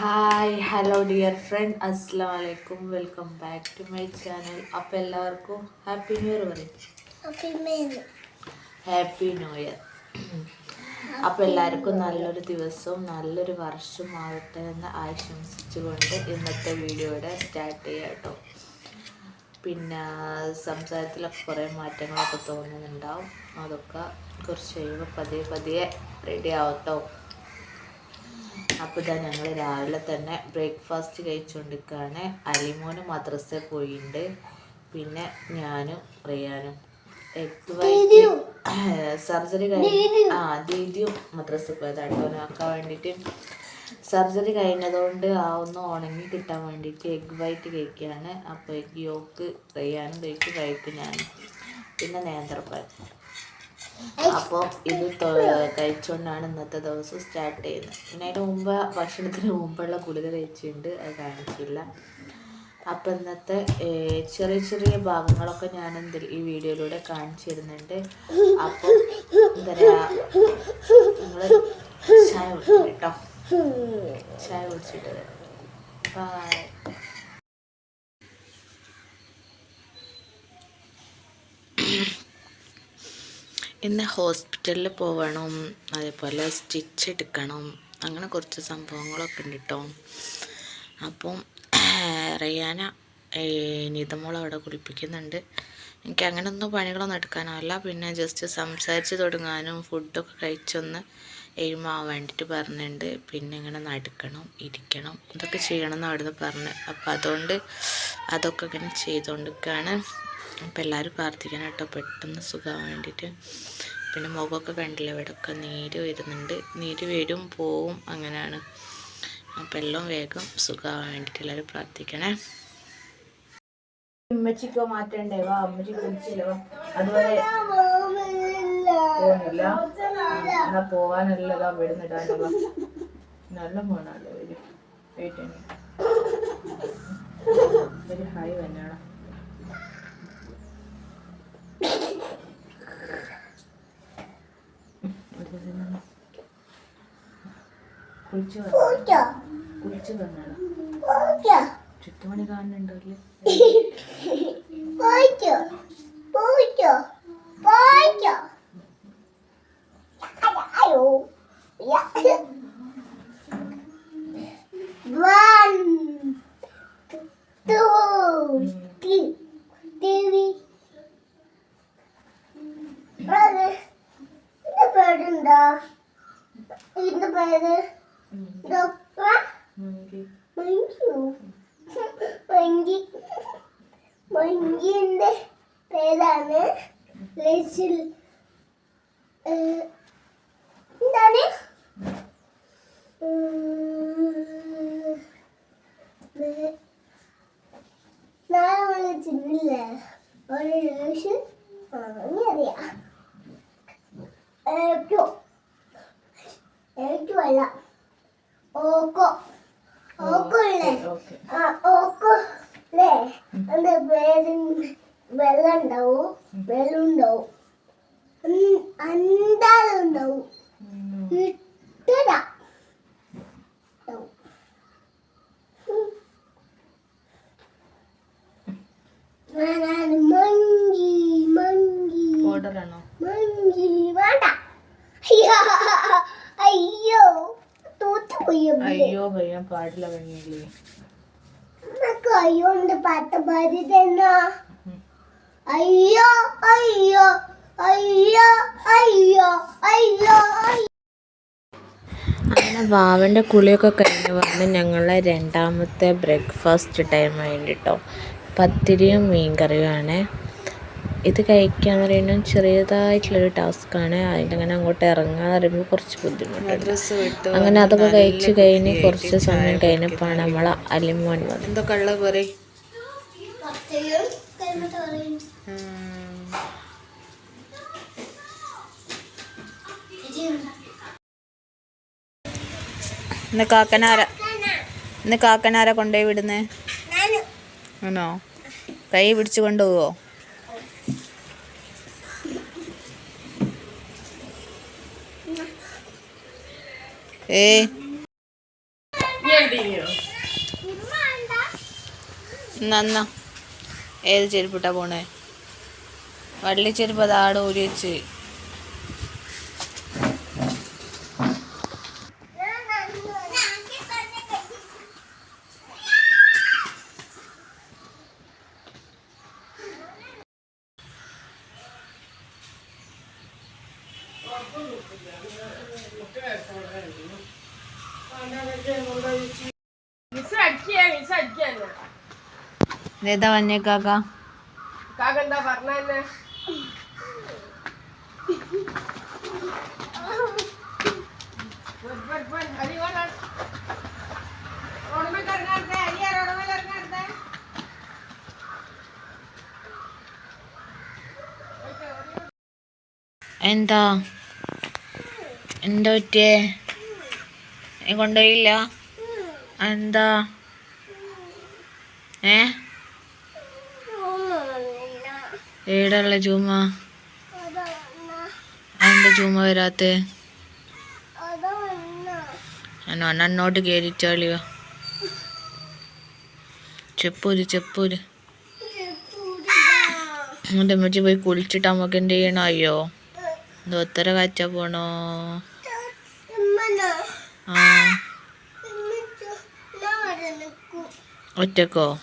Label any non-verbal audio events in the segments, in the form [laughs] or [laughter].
Hi hello dear friend അസ്സാം വലൈക്കും welcome back to my channel അപ്പം എല്ലാവർക്കും ഹാപ്പി ന്യൂ ഇയർ പറയും ഹാപ്പി ന്യൂ ഇയർ അപ്പം എല്ലാവർക്കും നല്ലൊരു ദിവസവും നല്ലൊരു വർഷവും ആവട്ടെ എന്ന് ആശംസിച്ചുകൊണ്ട് ഇന്നത്തെ വീഡിയോയുടെ സ്റ്റാർട്ട് ചെയ്യാം കേട്ടോ. പിന്നെ സംസാരത്തിലൊക്കെ കുറേ മാറ്റങ്ങളൊക്കെ തോന്നുന്നുണ്ടാവും. അതൊക്കെ കുറച്ച് കഴിയുമ്പോൾ പതിയെ പതിയെ റെഡി ആവട്ടോ അപ്പോൾ ഇതാ ഞങ്ങൾ രാവിലെ തന്നെ ബ്രേക്ക്ഫാസ്റ്റ് കഴിച്ചുകൊണ്ടിരിക്കുകയാണ് അലിമോന് മദ്രസ പോയിണ്ട്. പിന്നെ ഞാനും റിയാനും. എഗ് വൈറ്റ് സർജറി കഴിഞ്ഞ് ആ ദീദിയും മദ്രസ പോയത് അട്ടോനാക്കാൻ വേണ്ടിയിട്ട് സർജറി കഴിഞ്ഞതുകൊണ്ട് ആ ഒന്ന് ഉണങ്ങി കിട്ടാൻ വേണ്ടിയിട്ട് എഗ് വൈറ്റ് കഴിക്കുകയാണ് അപ്പോൾ എഗ് യോക്ക് റിയാനും കഴിക്കും കഴിക്കും ഞാൻ പിന്നെ നേന്ത്രപ്പാൽ അപ്പോൾ ഇത് കഴിച്ചുകൊണ്ടാണ് ഇന്നത്തെ ദിവസം സ്റ്റാർട്ട് ചെയ്യുന്നത്. പിന്നെ അതിന് മുമ്പ് ഭക്ഷണത്തിന് മുമ്പുള്ള ഗുളിക കഴിച്ചിട്ടുണ്ട് അത് കാണിച്ചില്ല. അപ്പം ഇന്നത്തെ ചെറിയ ചെറിയ ഭാഗങ്ങളൊക്കെ ഞാൻ എന്തിൽ ഈ വീഡിയോയിലൂടെ കാണിച്ചു തരുന്നുണ്ട് അപ്പോൾ എന്താ പറയുക നിങ്ങൾ ചായ കുടിക്കും കേട്ടോ. ചായ കുടിച്ചിട്ട് ബൈ ഇന്ന് ഹോസ്പിറ്റലിൽ പോകണം അതേപോലെ സ്റ്റിച്ച് എടുക്കണം അങ്ങനെ കുറച്ച് സംഭവങ്ങളൊക്കെ ഉണ്ട് കേട്ടോ അപ്പം റിയാന നിതമോൾ അവിടെ കുളിപ്പിക്കുന്നുണ്ട്. എനിക്ക് അങ്ങനെയൊന്നും പണികളൊന്നും എടുക്കാനാവില്ല. പിന്നെ ജസ്റ്റ് സംസാരിച്ച് തുടങ്ങാനും ഫുഡൊക്കെ കഴിച്ചൊന്ന് എഴുമാൻ വേണ്ടിയിട്ട് പറഞ്ഞിട്ടുണ്ട് പിന്നെ ഇങ്ങനെ നടക്കണം ഇരിക്കണം ഇതൊക്കെ ചെയ്യണം എന്ന് അവിടുന്ന് പറഞ്ഞു. അപ്പം അതുകൊണ്ട് അതൊക്കെ ഇങ്ങനെ ചെയ്തുകൊണ്ടിരിക്കുകയാണ് അപ്പം എല്ലാവരും പ്രാർത്ഥിക്കണം കേട്ടോ. പെട്ടെന്ന് സുഖമാകാൻ വേണ്ടിയിട്ട്. പിന്നെ മുഖമൊക്കെ കണ്ടില്ല? ഇവിടെയൊക്കെ നീര് വരുന്നുണ്ട്. നീര് വരും പോവും അങ്ങനെയാണ്. അപ്പം എല്ലാം വേഗം സുഖമാകാൻ വേണ്ടിയിട്ട് എല്ലാവരും പ്രാർത്ഥിക്കണേ. ഉമ്മച്ചിക്കോ മാറ്റണ്ടേ? വാ അമ്മച്ചി കുളിച്ചില്ല? അതുപോലെ എന്നാ പോവാനല്ലതാ വിടുന്നിടാണ്ട് വാ. നല്ല മോണല്ലേ ഒരു വെയിറ്റ് ഹായ് തന്നെയാണ് കുളിച്ചു കുളിച്ചു? ചുറ്റുമണി കാണുന്നുണ്ടോ അല്ലേ [laughs] ലേസിൽ എന്താണ്? നാളെ വിളിച്ചിട്ടില്ലേ ഒരു ലേശം അറിയാം. ഏറ്റവും ഏറ്റവും അല്ല. ഓക്കോ. ഓക്കോ ഓക്കെ ആ ഓക്കോ അല്ലേ? അതിന്റെ പേര്? വെള്ളം ഉണ്ടാവും വെള്ളം ഉണ്ടാവും എന്തായാലും ഉണ്ടാവും ഇട്ടതാ മങ്കി. മങ്കി മങ്കി വേണ്ട അയ്യോ അയ്യോ. തൂത്ത് പോയി അയ്യോ ഭയ്യാൻ പാടില്ല കഴിഞ്ഞില്ലേ നമുക്ക് അയ്യോണ്ട് പാട്ട് പാടി തന്നോ അയ്യോ അയ്യോ അയ്യോ അയ്യോ അയ്യോ അങ്ങനെ വാവന്റെ കുളിയൊക്കെ കഴിഞ്ഞ് വന്ന് ഞങ്ങളെ രണ്ടാമത്തെ ബ്രേക്ക്ഫാസ്റ്റ് ടൈം ആയിട്ടോ പത്തിരിയും മീൻ കറിയുമാണ് ഇത് കഴിക്കാന്ന് പറയുന്നത് ചെറിയതായിട്ടുള്ളൊരു ടാസ്ക്കാണ് അതിന്റെ അങ്ങനെ അങ്ങോട്ട് ഇറങ്ങാന്ന് പറയുമ്പോൾ കുറച്ച് ബുദ്ധിമുട്ടുണ്ട്. അങ്ങനെ അതൊക്കെ കഴിച്ച് കഴിഞ്ഞ് കുറച്ച് സമയം കഴിഞ്ഞപ്പോൾ നമ്മളെ അലിമോൻ വന്നത്. എന്തൊക്കെ ഉള്ള പറയും? പത്തിരിയും ഇന്ന് കാക്കനാര ഇന്ന് കാക്കനാര കൊണ്ടുപോയി വിടുന്നേ? ആണോ? കൈ പിടിച്ചു കൊണ്ടുപോവോ? ഏ? നന്ന ഏത് ചെരുപ്പിട്ടാ പോണേ? വള്ളി അതാട് ഊരി വെച്ച്. ഇതേതാ വന്നേക്കാക്ക കാക്ക? എന്താ പറഞ്ഞെ എന്താ? എന്താ പറ്റിയേ? നീ കൊണ്ടുപോയില്ല? എന്താ? ഏ? ഏടുള്ള ചുമ? എന്താ ചുമ വരാത്ത? അന്നോട്ട് കയറിച്ചാളിയോ ചെപ്പൂര് ചെപ്പൂര്. എന്നിട്ട് അമ്മച്ചി പോയി കുളിച്ചിട്ട് അമ്മയ്ക്ക് എന്ത് ചെയ്യണം? അയ്യോ. ഇത് ഒത്തര കാച്ച പോണോ? ആ. ഒറ്റക്കോ?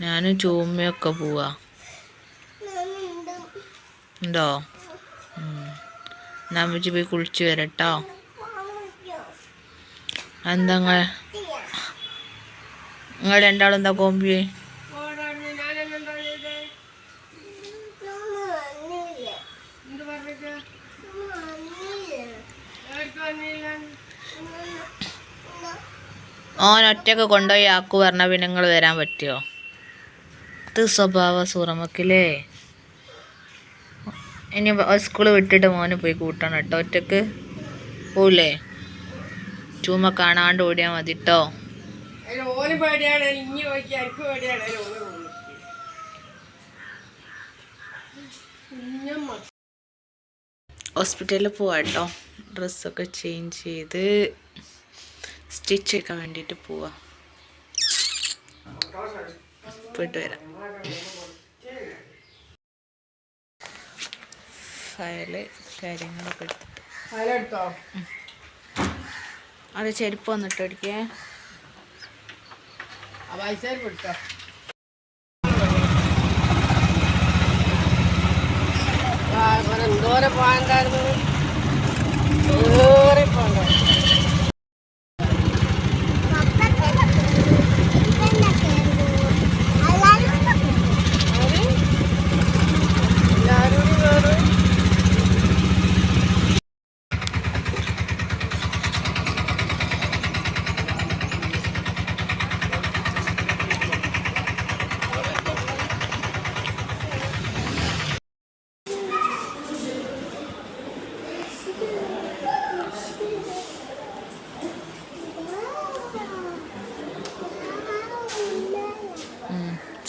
ഞാനും ചൂമ്മയൊക്കെ പോവാ. ഉണ്ടോ? അമ്മച്ചി പോയി കുളിച്ച് വരട്ടോ. എന്താ നിങ്ങൾ നിങ്ങൾ രണ്ടാളും ഓൻ ഒറ്റയ്ക്ക് കൊണ്ടുപോയി ആക്കു പറഞ്ഞ പിന്നെ നിങ്ങൾ വരാൻ പറ്റുമോ അത് സ്വഭാവ സൂറമക്കില്ലേ ഇനി സ്കൂൾ വിട്ടിട്ട് മോന് പോയി കൂട്ടണം കേട്ടോ ഒറ്റയ്ക്ക് പോവില്ലേ ചൂമ കാണാണ്ട് ഓടിയാൽ മതി കേട്ടോ ഹോസ്പിറ്റലിൽ പോവാട്ടോ ഡ്രസ്സൊക്കെ ചേഞ്ച് ചെയ്ത് സ്റ്റിച്ച് ഒക്കെ വേണ്ടിയിട്ട് പോവാം. പോയിട്ട് വരാം. ഫയൽ കാര്യങ്ങളൊക്കെ എടുത്തിട്ട്. അത് ചെരുപ്പ് വന്നിട്ട് ഒടിക്കേ എടുത്തോ എന്തോരം പോകാൻ ഏറി പോകണ്ട എല്ലാവരും കൂടി കയറും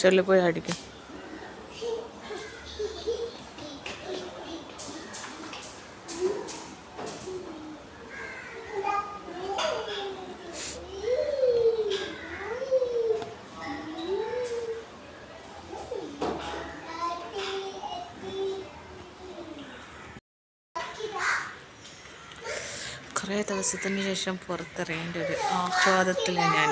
ചെല്ലു പോയി അടിക്കും. കുറേ ദിവസത്തിന് ശേഷം പുറത്തിറങ്ങേണ്ട ഒരു ആഹ്ലാദത്തിലാണ് ഞാൻ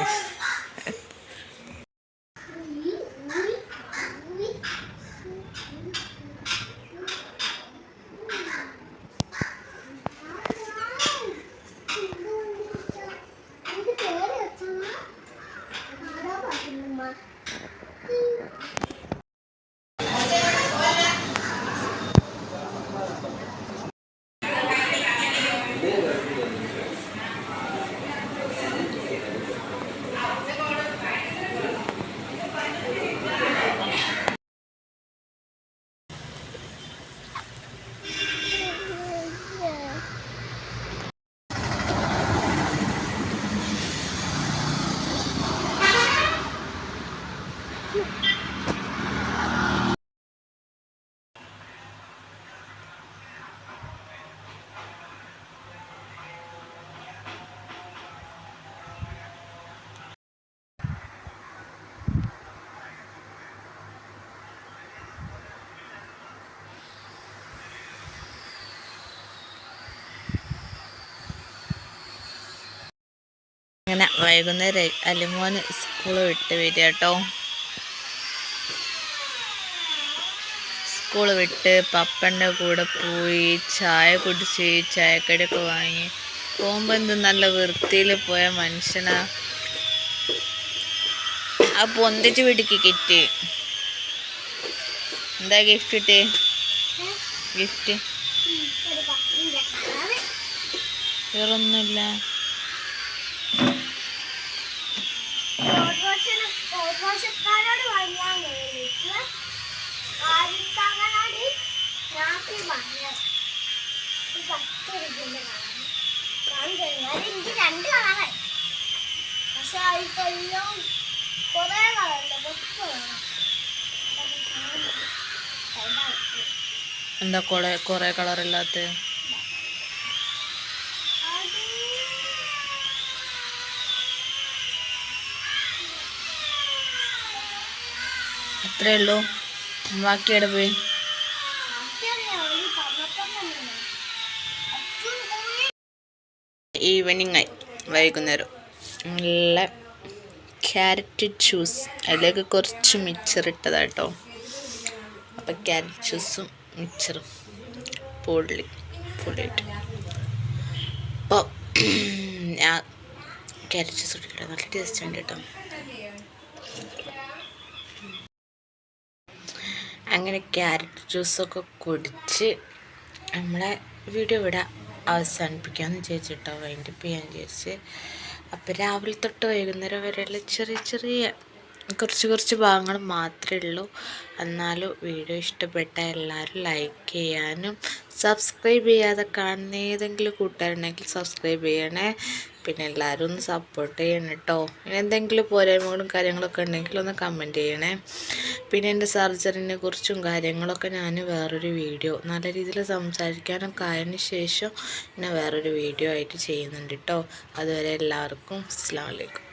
അങ്ങനെ വൈകുന്നേരം അലിമോന് സ്കൂൾ വിട്ട് വരിക കേട്ടോ. സ്കൂൾ വിട്ട് പപ്പന്റെ കൂടെ പോയി ചായ കുടിച്ച് ചായക്കടിയൊക്കെ വാങ്ങി. പോകുമ്പോൾ എന്ത് നല്ല വൃത്തിയിൽ പോയ മനുഷ്യനാ. ആ പൊന്തിച്ച് വീട്ടിക്ക് കിറ്റ്. എന്താ ഗിഫ്റ്റ് കിട്ടി ഗിഫ്റ്റ് വേറൊന്നുമില്ല. രാത്രി വാങ്ങിയത് ഒരു പത്ത് രൂപയുടെ കളറ് കഴിഞ്ഞാൽ എനിക്ക് രണ്ട് കളറായി പക്ഷെ കുറേ കളറില്ല കുറച്ച് എന്താ കൊറേ കുറേ കളറില്ലാത്ത അത്രേ ഉള്ളൂ. ബാക്കി എവിടെ പോയി? ഈവനിങ് ആയി വൈകുന്നേരം. നല്ല ക്യാരറ്റ് ജ്യൂസ് അതിലേക്ക് കുറച്ച് മിക്സർ ഇട്ടതാട്ടോ അപ്പം ക്യാരറ്റ് ജ്യൂസും മിക്സറും പൊള്ളി പൊള്ളിയിട്ട്. അപ്പോൾ [clears throat] ഞാൻ ക്യാരറ്റ് ജ്യൂസ് കുടിക്കട്ടെ. നല്ല ടേസ്റ്റ് ഉണ്ട് കേട്ടോ അങ്ങനെ ക്യാരറ്റ് ജ്യൂസൊക്കെ കുടിച്ച് നമ്മളെ വീഡിയോ ഇവിടെ അവസാനിപ്പിക്കാമെന്ന് ചേച്ചിട്ടോ വൈൻഡപ്പ് ചെയ്യാൻ വിചാരിച്ച്. അപ്പോൾ രാവിലെ തൊട്ട് വൈകുന്നേരം വരെയുള്ള ചെറിയ ചെറിയ കുറച്ച് കുറച്ച് ഭാഗങ്ങൾ മാത്രമേ ഉള്ളൂ. എന്നാലും വീഡിയോ ഇഷ്ടപ്പെട്ട എല്ലാവരും ലൈക്ക് ചെയ്യാനും സബ്സ്ക്രൈബ് ചെയ്യാതെ കാണുന്ന ഏതെങ്കിലും കൂട്ടുകാരുണ്ടെങ്കിൽ സബ്സ്ക്രൈബ് ചെയ്യണേ. പിന്നെ എല്ലാവരും ഒന്ന് സപ്പോർട്ട് ചെയ്യണം കേട്ടോ പിന്നെ എന്തെങ്കിലും പോരായ്മകളും കാര്യങ്ങളൊക്കെ ഉണ്ടെങ്കിൽ ഒന്ന് കമന്റ് ചെയ്യണേ. പിന്നെ എന്റെ സർജറിനെ കുറിച്ചും കാര്യങ്ങളൊക്കെ ഞാൻ വേറൊരു വീഡിയോ നല്ല രീതിയിൽ സംസാരിക്കാനൊക്കെ ആയതിന് ശേഷം ഞാൻ വേറൊരു വീഡിയോ ആയിട്ട് ചെയ്യുന്നുണ്ട് കേട്ടോ അതുവരെ എല്ലാവർക്കും അസ്സാം വലൈക്കും